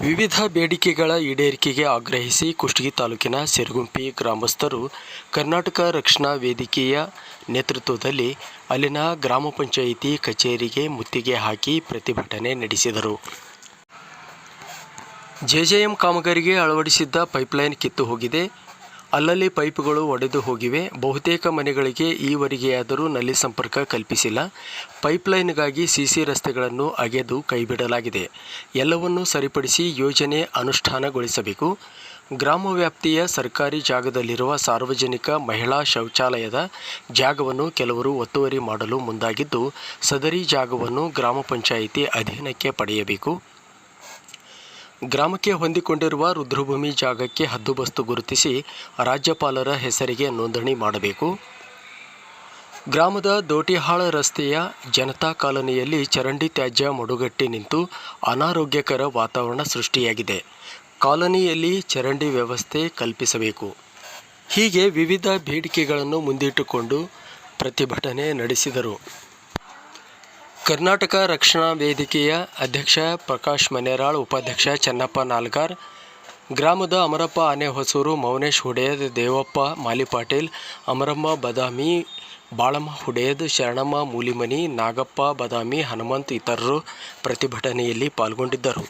ವಿವಿಧ ಬೇಡಿಕೆಗಳ ಈಡೇರಿಕೆಗೆ ಆಗ್ರಹಿಸಿ ಕುಷ್ಟಗಿ ತಾಲೂಕಿನ ಸಿರಗುಂಪಿ ಗ್ರಾಮಸ್ಥರು ಕರ್ನಾಟಕ ರಕ್ಷಣಾ ವೇದಿಕೆಯ ನೇತೃತ್ವದಲ್ಲಿ ಅಲ್ಲಿನ ಗ್ರಾಮ ಪಂಚಾಯಿತಿ ಕಚೇರಿಗೆ ಮುತ್ತಿಗೆ ಹಾಕಿ ಪ್ರತಿಭಟನೆ ನಡೆಸಿದರು. ಜೆಜೆಎಂ ಕಾಮಗಾರಿಗೆ ಅಳವಡಿಸಿದ್ದ ಪೈಪ್ಲೈನ್ ಕಿತ್ತು ಹೋಗಿದೆ. ಅಲ್ಲಲ್ಲಿ ಪೈಪ್ಗಳು ಒಡೆದು ಹೋಗಿವೆ. ಬಹುತೇಕ ಮನೆಗಳಿಗೆ ಈವರೆಗೆಯಾದರೂ ನಲ್ಲಿ ಸಂಪರ್ಕ ಕಲ್ಪಿಸಿಲ್ಲ. ಪೈಪ್ಲೈನ್ಗಾಗಿ ಸಿಸಿ ರಸ್ತೆಗಳನ್ನು ಅಗೆದು ಕೈಬಿಡಲಾಗಿದೆ. ಎಲ್ಲವನ್ನೂ ಸರಿಪಡಿಸಿ ಯೋಜನೆ ಅನುಷ್ಠಾನಗೊಳಿಸಬೇಕು. ಗ್ರಾಮ ವ್ಯಾಪ್ತಿಯ ಸರ್ಕಾರಿ ಜಾಗದಲ್ಲಿರುವ ಸಾರ್ವಜನಿಕ ಮಹಿಳಾ ಶೌಚಾಲಯದ ಜಾಗವನ್ನು ಕೆಲವರು ಒತ್ತುವರಿ ಮಾಡಲು ಮುಂದಾಗಿದ್ದು, ಸದರಿ ಜಾಗವನ್ನು ಗ್ರಾಮ ಪಂಚಾಯಿತಿ ಅಧೀನಕ್ಕೆ ಪಡೆಯಬೇಕು. ಗ್ರಾಮಕ್ಕೆ ಹೊಂದಿಕೊಂಡಿರುವ ರುದ್ರಭೂಮಿ ಜಾಗಕ್ಕೆ ಹದ್ದುಬಸ್ತು ಗುರುತಿಸಿ ರಾಜ್ಯಪಾಲರ ಹೆಸರಿಗೆ ನೋಂದಣಿ ಮಾಡಬೇಕು. ಗ್ರಾಮದ ದೋಟಿಹಾಳ ರಸ್ತೆಯ ಜನತಾ ಕಾಲೋನಿಯಲ್ಲಿ ಚರಂಡಿ ತ್ಯಾಜ್ಯ ಮಡುಗಟ್ಟಿ ನಿಂತು ಅನಾರೋಗ್ಯಕರ ವಾತಾವರಣ ಸೃಷ್ಟಿಯಾಗಿದೆ. ಕಾಲೋನಿಯಲ್ಲಿ ಚರಂಡಿ ವ್ಯವಸ್ಥೆ ಕಲ್ಪಿಸಬೇಕು. ಹೀಗೆ ವಿವಿಧ ಬೇಡಿಕೆಗಳನ್ನು ಮುಂದಿಟ್ಟುಕೊಂಡು ಪ್ರತಿಭಟನೆ ನಡೆಸಿದರು. ಕರ್ನಾಟಕ ರಕ್ಷಣಾ ವೇದಿಕೆಯ ಅಧ್ಯಕ್ಷ ಪ್ರಕಾಶ್ ಮನೇರಾಳ್, ಉಪಾಧ್ಯಕ್ಷ ಚನ್ನಪ್ಪ ನಾಲ್ಗಾರ್, ಗ್ರಾಮದ ಅಮರಪ್ಪ ಆನೆಹೊಸೂರು ಮೌನೇಶ್ ಹುಡೇದ್, ದೇವಪ್ಪ ಮಾಲಿಪಾಟೀಲ್ ಅಮರಮ್ಮ ಬದಾಮಿ, ಬಾಳಮ್ಮ ಹುಡೇದ್, ಶರಣಮ್ಮ ಮೂಲಿಮನಿ, ನಾಗಪ್ಪ ಬದಾಮಿ, ಹನುಮಂತ್ ಇತರರು ಪ್ರತಿಭಟನೆಯಲ್ಲಿ ಪಾಲ್ಗೊಂಡಿದ್ದರು.